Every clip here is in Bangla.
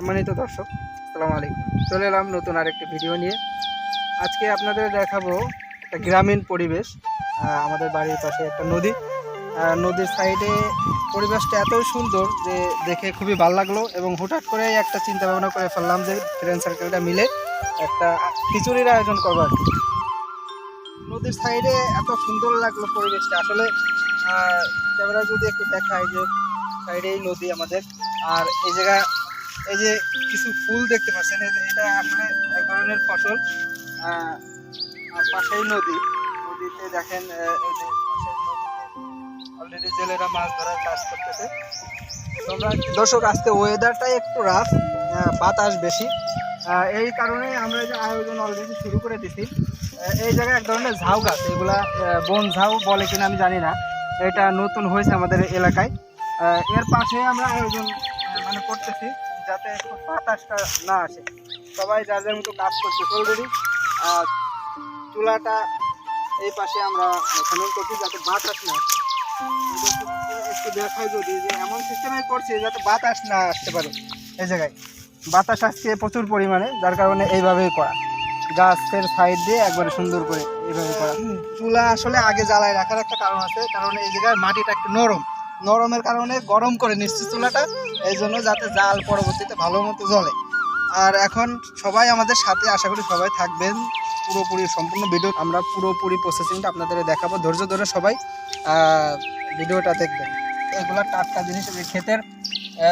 সম্মানিত দর্শক, আসসালামু আলাইকুম। চলে এলাম নতুন আরেকটি ভিডিও নিয়ে। আজকে আপনাদের দেখাবো একটা গ্রামীণ পরিবেশ আমাদের বাড়ির পাশে একটা নদী। নদীর সাইডে পরিবেশটা এতই সুন্দর যে দেখে খুবই ভালো লাগল এবং হুটহাট করে একটা চিন্তা ভাবনা করে ফেললাম যে ফ্রেন্ড সার্কেলটা মিলে একটা খিচুড়ির আয়োজন করব আর নদীর সাইডে এত সুন্দর লাগল পরিবেশটা। আসলে ক্যামেরা যদি একটু দেখায় যে সাইডেই নদী আমাদের, আর এই জায়গা এই যে কিছু ফুল দেখতে পাচ্ছেন এটা আসলে এক ধরনের ফসল আর পাশেই নদী। নদীতে দেখেন অলরেডি জেলেরা মাছ ধরার কাজ করতেছে। তোমরা দর্শক, আজকে ওয়েদারটাই একটু রাফ বাতাস বেশি। এই কারণে আমরা যে আয়োজন অলরেডি শুরু করে দিছি। এই জায়গায় এক ধরনের ঝাউ গাছ, এগুলা বন ঝাউ বলে কিনা আমি জানি না। এটা নতুন হয়েছে আমাদের এলাকায়। এর পাশে আমরা আয়োজন মানে করতেছি। যাতে বাতাসটা না আসে। সবাই যার যার মতো কাজ করছে অলরেডি আর চুলাটা এই পাশে আমরা খনন করছি যাতে বাতাস না আসে। একটু দেখাই যদি যে এমন সিস্টেমে করছি যাতে বাতাস না আসতে পারে এই জায়গায়। বাতাস আসছে প্রচুর পরিমাণে, যার কারণে এইভাবেই করা। গাছের সাইড দিয়ে একবারে সুন্দর করে এইভাবে করা। চুলা আসলে আগে জ্বালায় রাখার একটা কারণ আছে, কারণ এই জায়গায় মাটিটা একটু নরম। নরমের কারণে গরম করে নিচ্ছে চুলাটা, এই জন্য যাতে জাল পরবর্তীতে ভালো মতো জলে আর এখন সবাই আমাদের সাথে, আশা করি সবাই থাকবেন পুরোপুরি, সম্পূর্ণ ভিডিও আমরা পুরোপুরি প্রসেসিংটা আপনাদের দেখাবো। ধৈর্য ধরে সবাই ভিডিওটা দেখবেন। এগুলো টাটকা জিনিস খেতের ক্ষেতের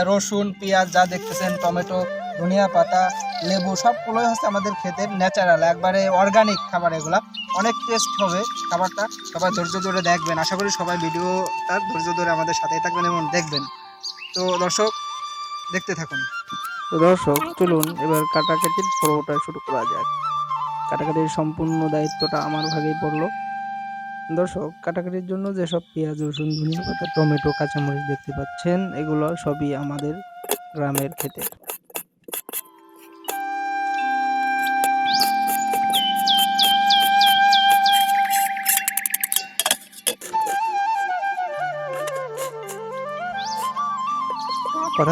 রসুন, পেঁয়াজ যা দেখতেছেন, টমেটো ধনিয়া পাতা, লেবু, সবগুলোই হচ্ছে আমাদের ক্ষেতের ন্যাচারাল একবারে অর্গানিক খাবার এগুলা। অনেক টেস্ট হবে খাবারটা। সবাই ধৈর্য ধরে দেখবেন। আশা করি সবাই ভিডিওটা ধৈর্য ধরে আমাদের সাথেই থাকবেন এবং দেখবেন। তো দর্শক, দেখতে থাকুন। তো দর্শক, চলুন এবার কাটাকাটির পর্বটা শুরু করা যাক। কাটাকাটির সম্পূর্ণ দায়িত্বটা আমার ভাগেই পড়ল। দর্শক, কাটাকাটির জন্য যেসব পেঁয়াজ, রসুন, ধনিয়া পাতা, টমেটো, কাঁচামরিচ দেখতে পাচ্ছেন, এগুলো সবই আমাদের গ্রামের খেতে কথা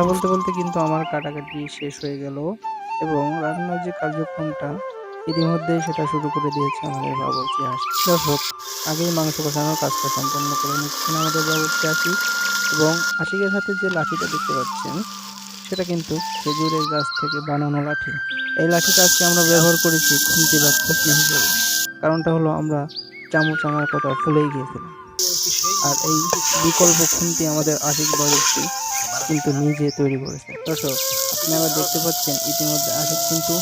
বলতে বলতে কিন্তু আমার কাটাকাটি শেষ হয়ে গেল এবং রান্নার যে কার্যক্রমটা, ইতিমধ্যেই সেটা শুরু করে দিয়েছে আমাদের বাবুর্চি হাসি। হোক, আগেই মাংস কষানোর কাজটা সম্পন্ন করে নিচ্ছেন আমাদের বাবুর্চি হাসি এবং আশিকের হাতে যে লাঠিটা দেখতে পাচ্ছেন সেটা কিন্তু খেজুরের গাছ থেকে বানানো লাঠি। এই লাঠিটা আজকে আমরা ব্যবহার করেছি খুন্তি বা খুঁটনি হিসেবে। কারণটা হলো আমরা চামচ আনার কথা ভুলেই গিয়েছিলাম। আর এই বিকল্প খুন্তি আমাদের আশিক বাবুর্চি কিন্তু নিজে তৈরি করেছে। দর্শক, আপনারা দেখতে পাচ্ছেন ইতিমধ্যে আশিক কিন্তু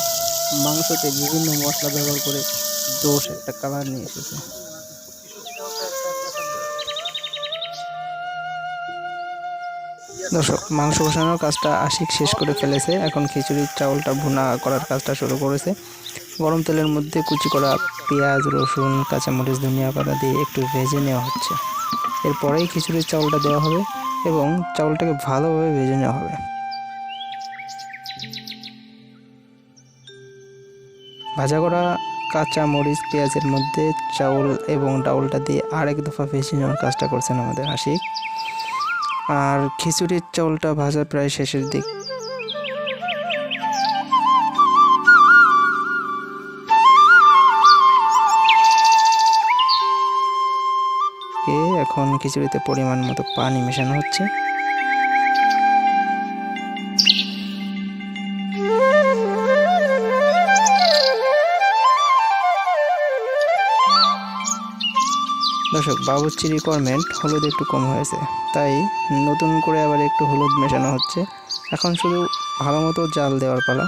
মাংসতে বিভিন্ন মশলা ব্যবহার করে দোষ একটা কালার নিয়ে এসেছে। দর্শক, মাংস কষানোর কাজটা আশিক শেষ করে ফেলেছে। এখন খিচুড়ির চাউলটা ভুনা করার কাজটা শুরু করেছে। গরম তেলের মধ্যে কুচি করা পেঁয়াজ, রসুন, কাঁচামরিচ, ধনিয়া পাতা দিয়ে একটু ভেজে নেওয়া হচ্ছে। এরপরেই খিচুড়ির চাউলটা দেওয়া হবে এবং চাউলটাকে ভালোভাবে ভেজে নেওয়া হবে। ভাজা করা কাঁচা মরিচ পেঁয়াজের মধ্যে চাউল এবং ডাউলটা দিয়ে আরেক দফা ভেজে নেওয়ার কাজটা করছেন আমাদের আশিক। আর খিচুড়ির চাউলটা ভাজা প্রায় শেষের দিক। এখন খিচুড়িতে পরিমাণ মতো পানি মেশানো হচ্ছে। দর্শক বাবুর্চি রিকোয়ারমেন্ট হলুদ একটু কম হয়েছে, তাই নতুন করে আবার একটু হলুদ মেশানো হচ্ছে। এখন শুধু ভালো মতো জাল দেওয়ার পালা।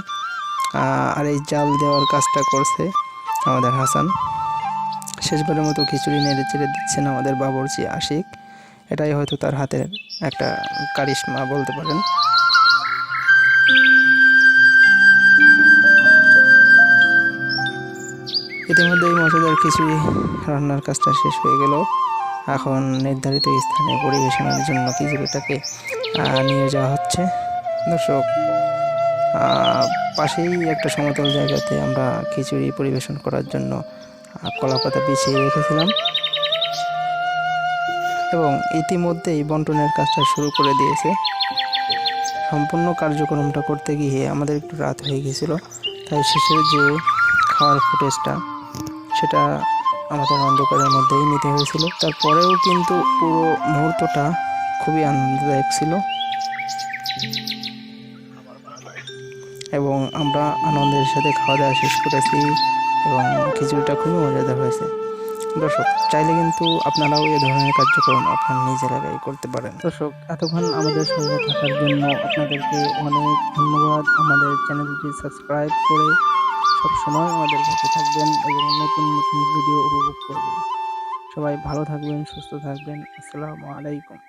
আর এই জাল দেওয়ার কাজটা করছে আমাদের হাসান। শেষবারের মতো খিচুড়ি নেড়ে চেড়ে দিচ্ছেন আমাদের বাবুর্চি আশিক। এটাই হয়তো তার হাতের একটা কারিশমা বলতে পারেন। ইতিমধ্যে এই মজাদার খিচুড়ি রান্নার কাজটা শেষ হয়ে গেল। এখন নির্ধারিত স্থানে পরিবেশনের জন্য খিচুড়িটাকে নিয়ে যাওয়া হচ্ছে। দর্শক পাশেই একটা সমতল জায়গাতে আমরা খিচুড়ি পরিবেশন করার জন্য কলা পাতা বিছিয়ে রেখেছিলাম। এবং ইতিমধ্যেই বন্টনের কাজটা শুরু করে দিয়েছে। সম্পূর্ণ কার্যক্রমটা করতে গিয়ে আমাদের একটু রাত হয়ে গিয়েছিল তাই শেষে যে খাওয়ার ফুটেজটা সেটা আমাদের অন্ধকারের মধ্যেই নিতে হয়েছিল। তারপরেও কিন্তু পুরো মুহূর্তটা খুবই আনন্দদায়ক ছিল। এবং আমরা আনন্দের সাথে খাওয়া দাওয়া শেষ করেছি এবং খিচুড়িটা খুবই মজাদার হয়েছে। দর্শক, চাইলে কিন্তু আপনারাও এ ধরনের কার্যক্রম আপনার নিজ এলাকায় করতে পারেন। দর্শক, এতক্ষণ আমাদের সঙ্গে থাকার জন্য আপনাদেরকে অনেক ধন্যবাদ। আমাদের চ্যানেলটি সাবস্ক্রাইব করে সবসময় আমাদের পাশে থাকবেন এবং নতুন নতুন ভিডিও উপভোগ করবেন। সবাই ভালো থাকবেন, সুস্থ থাকবেন। আসসালামু আলাইকুম।